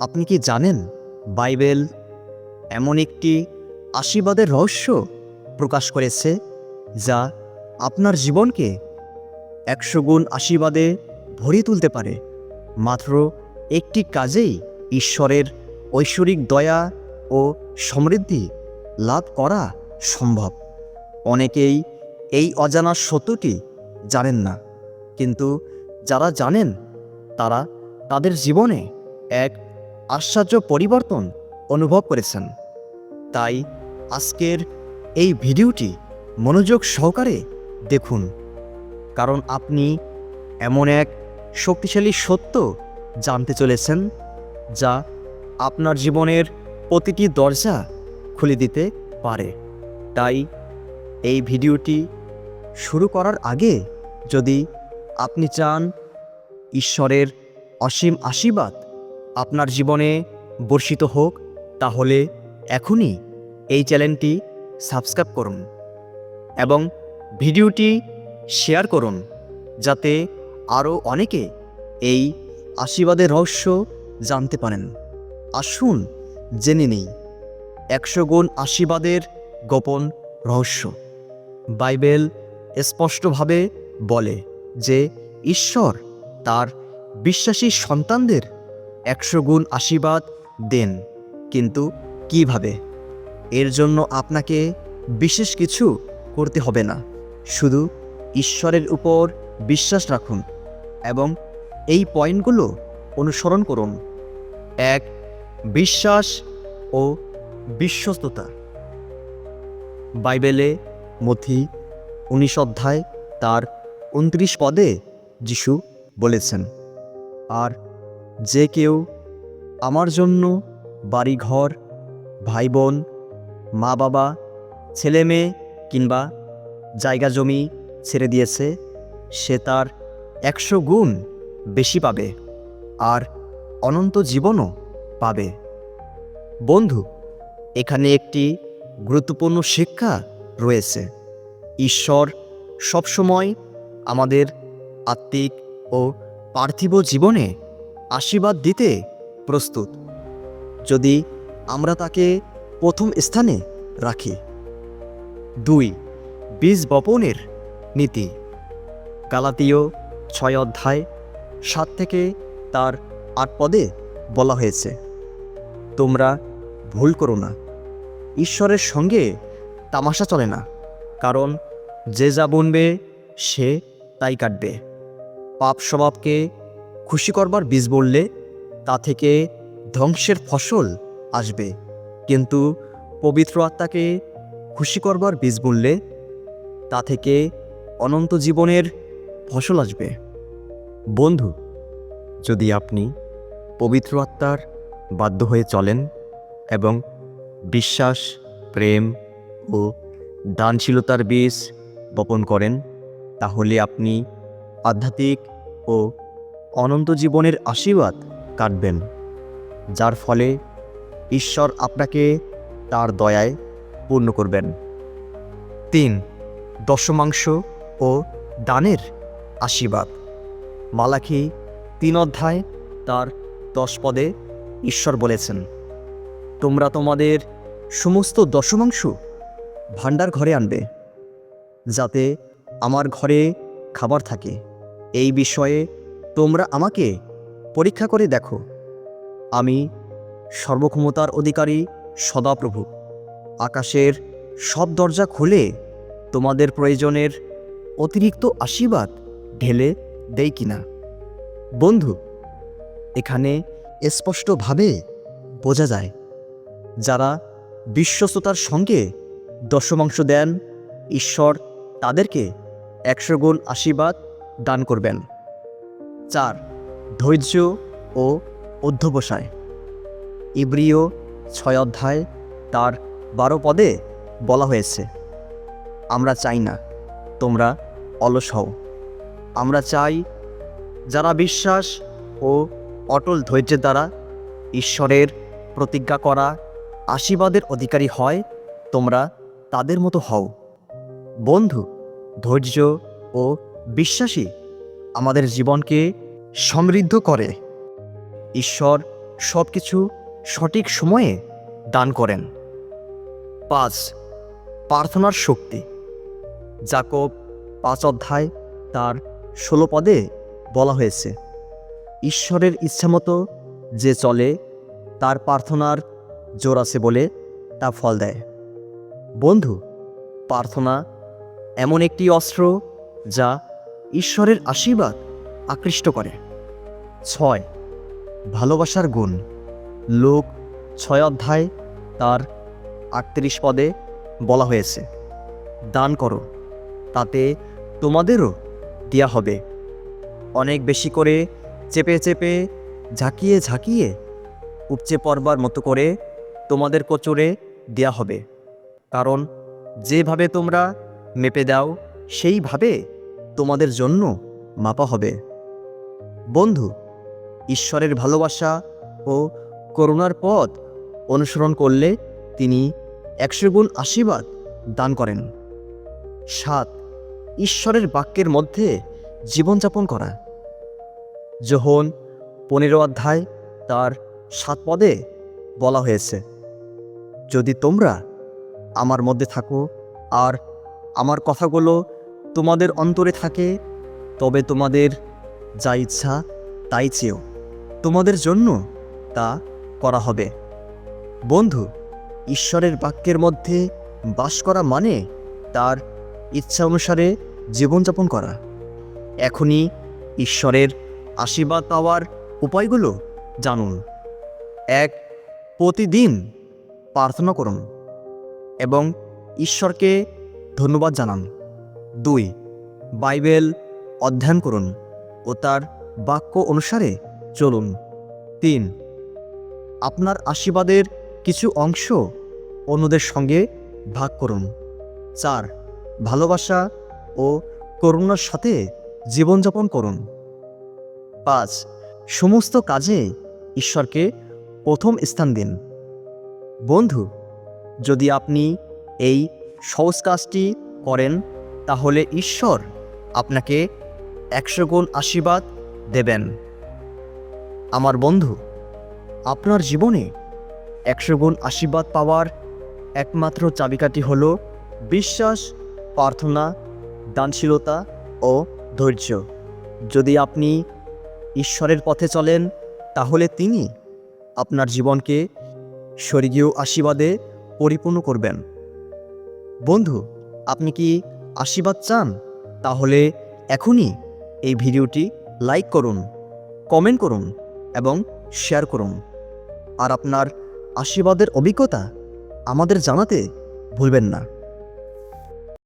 আপনি কি জানেন বাইবেল এমন একটি আশীর্বাদের রহস্য প্রকাশ করেছে যা আপনার জীবনকে একশো গুণ আশীর্বাদে ভরিয়ে তুলতে পারে? মাত্র একটি কাজেই ঈশ্বরের ঐশ্বরিক দয়া ও সমৃদ্ধি লাভ করা সম্ভব। অনেকেই এই অজানা সত্যটি জানেন না, কিন্তু যারা জানেন তারা তাদের জীবনে এক আশ্চর্য পরিবর্তন অনুভব করেছেন। তাই আজকের এই ভিডিওটি মনোযোগ সহকারে দেখুন। কারণ আপনি এমন এক শক্তিশালী সত্য জানতে চলেছেন, যা আপনার জীবনের প্রতিটি দরজা খুলে দিতে পারে। তাই এই ভিডিওটি শুরু করার আগে যদি আপনি চান ঈশ্বরের অসীম আশীর্বাদ আপনার জীবনে বর্ষিত হোক, তাহলে এখনই এই চ্যানেলটি সাবস্ক্রাইব করুন এবং ভিডিওটি শেয়ার করুন যাতে আরও অনেকে এই আশীর্বাদের রহস্য জানতে পারেন। আসুন জেনে নেই, একশো গুণ আশীর্বাদের গোপন রহস্য। বাইবেল স্পষ্টভাবে বলে যে ঈশ্বর তার বিশ্বাসী সন্তানদের একশো গুণ আশীর্বাদ দেন। কিন্তু কীভাবে? এর জন্য আপনাকে বিশেষ কিছু করতে হবে না। শুধু ঈশ্বরের উপর বিশ্বাস রাখুন এবং এই পয়েন্টগুলো অনুসরণ করুন। এক, বিশ্বাস ও বিশ্বস্ততা। বাইবেলে মথি উনিশ অধ্যায় তার উনত্রিশ পদে যিশু বলেছেন। আর যে কেউ আমার জন্য বাড়িঘর ভাই বোন মা বাবা ছেলে মেয়ে কিংবা জায়গা জমি ছেড়ে দিয়েছে, সে তার একশো গুণ বেশি পাবে আর অনন্ত জীবনও পাবে। বন্ধু, এখানে একটি গুরুত্বপূর্ণ শিক্ষা রয়েছে। ঈশ্বর সবসময় আমাদের আত্মিক ও পার্থিব জীবনে আশীর্বাদ দিতে প্রস্তুত। যদি আমরা তাকে প্রথম স্থানে রাখি। দুই, বীজ বপনের নীতি। কালাতীয় ছয় অধ্যায় সাত থেকে তার আট পদে বলা হয়েছে, তোমরা ভুল করো না। ঈশ্বরের সঙ্গে তামাশা চলে না, কারণ যে যা বুনবে সে তাই কাটবে। পাপ স্বভাবকে খুশি করবার বীজ বললে, তা থেকে ধ্বংসের ফসল আসবে। কিন্তু পবিত্র আত্মাকে খুশি করবার বীজ বললে, তা থেকে অনন্ত জীবনের ফসল আসবে। বন্ধু, যদি আপনি পবিত্র আত্মার বাধ্য হয়ে চলেন এবং বিশ্বাস, প্রেম ও দানশীলতার বীজ বপন করেন, তাহলে আপনি আধ্যাত্মিক ও অনন্ত জীবনের আশীর্বাদ কাটবেন, যার ফলে ঈশ্বর আপনাকে তার দয়ায় পূর্ণ করবেন। তিন, দশমাংশ ও দানের আশীর্বাদ। মালাখি তিন অধ্যায় তার দশ পদে ঈশ্বর বলেছেন, তোমরা তোমাদের সমস্ত দশমাংশ ভাণ্ডার ঘরে আনবে, যাতে আমার ঘরে খাবার থাকে। এই বিষয়ে তোমরা আমাকে পরীক্ষা করে দেখো। আমি সর্বক্ষমতার অধিকারী সদাপ্রভু। আকাশের সব দরজা খুলে তোমাদের প্রয়োজনের অতিরিক্ত আশীর্বাদ ঢেলে দেই কিনা? বন্ধু, এখানে স্পষ্টভাবে বোঝা যায়, যারা বিশ্বস্ততার সঙ্গে দশমাংশ দেন, ঈশ্বর তাদেরকে একশো গুণ আশীর্বাদ দান করবেন। চার, ধৈর্য ও অধ্যবসায়। ইব্রিয় ছয় অধ্যায় তার বারো পদে বলা হয়েছে, আমরা চাই না, তোমরা অলস হও। আমরা চাই যারা বিশ্বাস ও অটল ধৈর্যের দ্বারা ঈশ্বরের প্রতিজ্ঞা করা আশীর্বাদের অধিকারী হয়, তোমরা তাদের মতো হও। বন্ধু, ধৈর্য ও বিশ্বাসী আমাদের জীবনকে সমৃদ্ধ করে। ঈশ্বর সব কিছু সঠিক সময়ে দান করেন। পাঁচ, প্রার্থনার শক্তি। জাকব পাঁচ অধ্যায় তার ষোলো পদে বলা হয়েছে, ঈশ্বরের ইচ্ছামতো যে চলে, তার প্রার্থনার জোর আছে বলে তা ফল দেয়। বন্ধু, প্রার্থনা এমন একটি অস্ত্র যা ঈশ্বরের আশীর্বাদ আকৃষ্ট করে। ছয়, ভালোবাসার গুণ। লোক ছয় অধ্যায় তার আটত্রিশ পদে বলা হয়েছে, দান করো, তাতে তোমাদেরও দেয়া হবে। অনেক বেশি করে চেপে চেপে, ঝাঁকিয়ে ঝাঁকিয়ে, উপচে পড়বার মতো করে তোমাদের কোচরে দেয়া হবে। কারণ, যেভাবে তোমরা মেপে দাও, সেইভাবে তোমাদের জন্য মাপা হবে। বন্ধু, ঈশ্বরের ভালোবাসা ও করুণার পথ অনুসরণ করলে তিনি একশো গুণ আশীর্বাদ দান করেন। সাত, ঈশ্বরের বাক্যের মধ্যে জীবনযাপন করা। যোহন পনেরো অধ্যায় তার সাত পদে বলা হয়েছে, যদি তোমরা আমার মধ্যে থাকো আর আমার কথাগুলো তোমাদের অন্তরে থাকে, তবে তোমাদের যা ইচ্ছা তাই চেয়েও তোমাদের জন্য তা করা হবে। বন্ধু, ঈশ্বরের বাক্যের মধ্যে বাস করা মানে তার ইচ্ছা অনুসারে জীবনযাপন করা। এখনই ঈশ্বরের আশীর্বাদ পাওয়ার উপায়গুলো জানুন। এক, প্রতিদিন প্রার্থনা করুন এবং ঈশ্বরকে ধন্যবাদ জানান। দুই, বাইবেল অধ্যয়ন করুন ও তার বাক্য অনুসারে চলুন। তিন, আপনার আশীর্বাদের কিছু অংশ অন্যদের সঙ্গে ভাগ করুন। চার, ভালোবাসা ও করুণার সাথে জীবনযাপন করুন। পাঁচ, সমস্ত কাজে ঈশ্বরকে প্রথম স্থান দিন। বন্ধু, যদি আপনি এই সহজ কাজটি করেন তাহলে ঈশ্বর আপনাকে একশো গুণ আশীর্বাদ দেবেন। আমার বন্ধু, আপনার জীবনে একশো গুণ আশীর্বাদ পাওয়ার একমাত্র চাবিকাঠি হল বিশ্বাস, প্রার্থনা, দানশীলতা ও ধৈর্য। যদি আপনি ঈশ্বরের পথে চলেন, তাহলে তিনি আপনার জীবনকে স্বর্গীয় আশীর্বাদে পরিপূর্ণ করবেন। বন্ধু, আপনি কি আশীর্বাদ চান, তাহলে এখনই এই ভিডিওটি লাইক করুন, কমেন্ট করুন এবং শেয়ার করুন। আর আপনার আশীর্বাদের অভিজ্ঞতা আমাদের জানাতে ভুলবেন না।